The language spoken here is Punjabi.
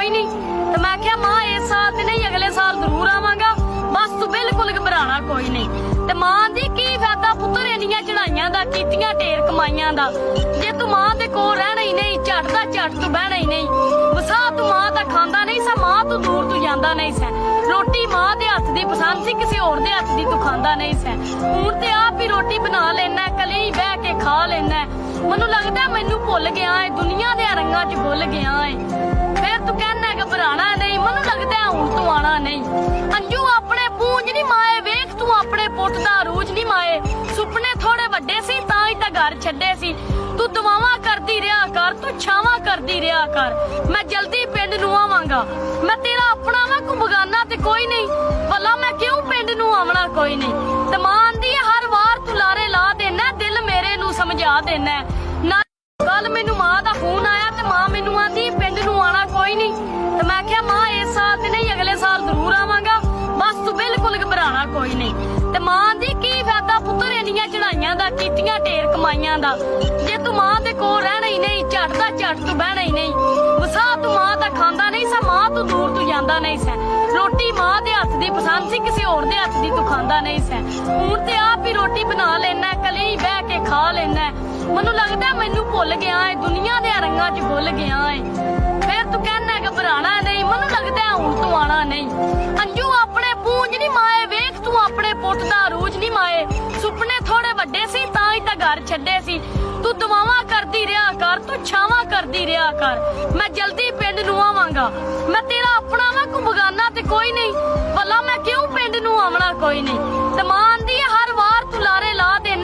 ਕੋਈ ਨਹੀਂ। ਤੇ ਮੈਂ ਕਿਹਾ ਮਾਂ, ਇਸ ਸਾਲ ਤੇ ਨਹੀਂ, ਅਗਲੇ ਸਾਲ ਜ਼ਰੂਰ ਆਵਾਂਗਾ। ਬਸ ਤੂੰ ਬਿਲਕੁਲ ਘਬਰਾਣਾ ਕੋਈ ਨਹੀਂ। ਤੇ ਮਾਂ ਦੀ ਕੀ ਫਾਇਦਾ ਪੁੱਤਰ ਇੰਨੀਆਂ ਚੜਾਈਆਂ ਦਾ, ਕੀਤੀਆਂ ਢੇਰ ਕਮਾਈਆਂ ਦਾ। ਜੇ ਤੂੰ ਮਾਂ ਦੇ ਕੋਲ ਰਹਿਣਾ ਹੀ ਨਹੀਂ ਝਟ ਦਾ ਤੂੰ ਬਹਿਣਾ ਹੀ ਨਹੀਂ। ਵਸਾ, ਤੂੰ ਮਾਂ ਦਾ ਖਾਂਦਾ ਨਹੀਂ ਸਾ, ਮਾਂ ਤੂੰ ਦੂਰ ਤੂੰ ਜਾਂਦਾ ਨਹੀਂ ਸੈਂ। ਰੋਟੀ ਮਾਂ ਦੇ ਹੱਥ ਦੀ ਪਸੰਦ ਸੀ, ਕਿਸੇ ਹੋਰ ਦੇ ਹੱਥ ਦੀ ਤੂੰ ਖਾਂਦਾ ਨਹੀਂ ਸੈਂ। ਹੁਣ ਤੇ ਆਪ ਹੀ ਰੋਟੀ ਬਣਾ ਲੈਣਾ ਕਲੇ ਹੀ ਬਹਿ ਕੇ ਖਾ ਲੈਣਾ। ਮੈਨੂੰ ਲੱਗਦਾ ਮੈਨੂੰ ਭੁੱਲ ਗਿਆ ਏ, ਦੁਨੀਆ ਦੇ ਰੰਗਾਂ 'ਚ ਭੁੱਲ ਗਿਆ ਏ। ਘਰ ਛੱਡੇ ਸੀ। ਤੂੰ ਦੁਆਵਾਂ ਕਰਦੀ ਰਿਹਾ ਕਰ, ਤੂੰ ਛਾਵਾਂ ਕਰਦੀ ਰਿਹਾ ਕਰ। ਮੈਂ ਜਲਦੀ ਪਿੰਡ ਨੂੰ ਆਵਾਂਗਾ। ਮੈਂ ਤੇਰਾ ਆਪਣਾ ਵਾਂ ਕੋ ਬਗਾਨਾ ਤੇ ਕੋਈ ਨਹੀਂ। ਭਲਾ ਮੈਂ ਕਿਉਂ ਪਿੰਡ ਨੂੰ ਆਵਣਾ ਕੋਈ ਨਹੀਂ। ਤੇ ਮਾਂ ਹਰ ਵਾਰ ਤੂੰ ਲਾਰੇ ਲਾ ਦੇਣਾ, ਦਿਲ ਮੇਰੇ ਨੂੰ ਸਮਝਾ ਦੇਣਾ। ਨਾ ਕੱਲ ਮੈਨੂੰ ਮਾਂ ਦਾ ਫੋਨ ਆਇਆ ਤੇ ਮਾਂ ਮੈਨੂੰ ਆਂਦੀ, ਪਿੰਡ ਨੂੰ ਆਣਾ ਕੋਈ ਨਹੀਂ। ਤੇ ਮੈਂ ਕਿਹਾ, ਮਾਂ, ਇਸ ਸਾਲ ਤੇ ਨਹੀਂ, ਅਗਲੇ ਸਾਲ ਜ਼ਰੂਰ ਆਵਾਂਗਾ। ਬਸ ਤੂੰ ਬਿਲਕੁਲ ਘਬਰਾਣਾ ਕੋਈ ਨਹੀਂ। ਤੇ ਮਾਂ ਦੀ ਕੀ ਚੜਾਈਆਂ ਦਾ, ਕੀਤੀਆਂ ਢੇਰ ਕਮਾਈਆਂ ਦਾ। ਜੇ ਤੂੰ ਮਾਂ ਦੇ ਕੋਲ ਰਹਿਣਾ ਹੀ ਨਹੀਂ ਝੱਟ ਦਾ ਝੱਟ ਤੂੰ ਬਹਿਣਾ ਹੀ ਨਹੀਂ। ਵਸਾ ਤੂੰ ਮਾਂ ਦਾ ਖਾਂਦਾ ਨਹੀਂ, ਸਾ ਮਾਂ ਤੂੰ ਦੂਰ ਤੂੰ ਜਾਂਦਾ ਨਹੀਂ, ਸੈ। ਰੋਟੀ ਮਾਂ ਦੇ ਹੱਥ ਦੀ ਪਸੰਦ ਸੀ, ਕਿਸੇ ਹੋਰ ਦੇ ਹੱਥ ਦੀ ਤੂੰ ਖਾਂਦਾ ਨਹੀਂ, ਸੈ। ਹੁਣ ਤੇ ਆਪ ਹੀ ਰੋਟੀ ਬਣਾ ਲੈਣਾ ਕਲੇ ਹੀ ਬਹਿ ਕੇ ਖਾ ਲੈਣਾ। ਮੈਨੂੰ ਲੱਗਦਾ ਮੈਨੂੰ ਭੁੱਲ ਗਿਆ ਏ, ਦੁਨੀਆ ਦੇ ਰੰਗਾਂ 'ਚ ਭੁੱਲ ਗਿਆ ਏ। ਫੇਰ ਤੂੰ ਕਹਿਣਾ ਘਬਰਾਣਾ ਨਹੀਂ, ਮੈਨੂੰ ਲੱਗਦਾ ਹੁਣ ਤੂੰ ਆਣਾ ਨਹੀਂ। ਘਰ ਛੱਡੇ ਸੀ। ਤੂੰ ਦੁਆਵਾਂ ਕਰਦੀ ਰਿਹਾ ਕਰ, ਤੂੰ ਛਾਵਾਂ ਕਰਦੀ ਰਿਹਾ ਕਰ। ਮੈਂ ਜਲਦੀ ਪਿੰਡ ਨੂੰ ਆਵਾਂਗਾ। ਮੈਂ ਤੇਰਾ ਆਪਣਾ ਵਾਂ ਕੋ ਤੇ ਕੋਈ ਨਹੀਂ। ਭਲਾ ਮੈਂ ਕਿਉਂ ਪਿੰਡ ਨੂੰ ਆਵਣਾ ਕੋਈ ਨਹੀਂ?